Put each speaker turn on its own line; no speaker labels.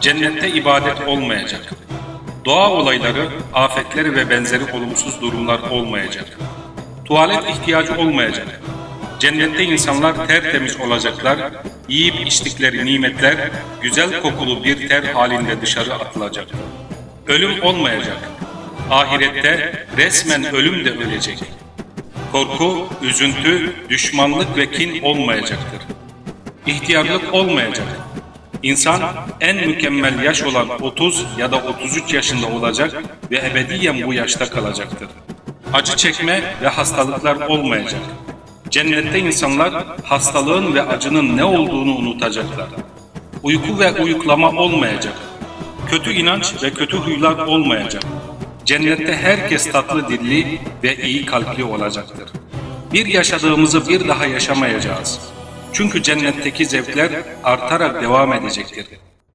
Cennette ibadet olmayacak. Doğa olayları, afetleri ve benzeri olumsuz durumlar olmayacak. Tuvalet ihtiyacı olmayacak. Cennette insanlar tertemiz olacaklar, yiyip içtikleri nimetler güzel kokulu bir ter halinde dışarı atılacak. Ölüm olmayacak. Ahirette resmen ölüm de ölecek. Korku, üzüntü, düşmanlık ve kin olmayacaktır. İhtiyarlık olmayacak. İnsan en mükemmel yaş olan 30 ya da 33 yaşında olacak ve ebediyen bu yaşta kalacaktır. Acı çekme ve hastalıklar olmayacak. Cennette insanlar hastalığın ve acının ne olduğunu unutacaklar. Uyku ve uyuklama olmayacak. Kötü inanç ve kötü huylar olmayacak. Cennette herkes tatlı dilli ve iyi kalpli olacaktır. Bir yaşadığımızı bir daha yaşamayacağız. Çünkü cennetteki zevkler artarak devam edecektir.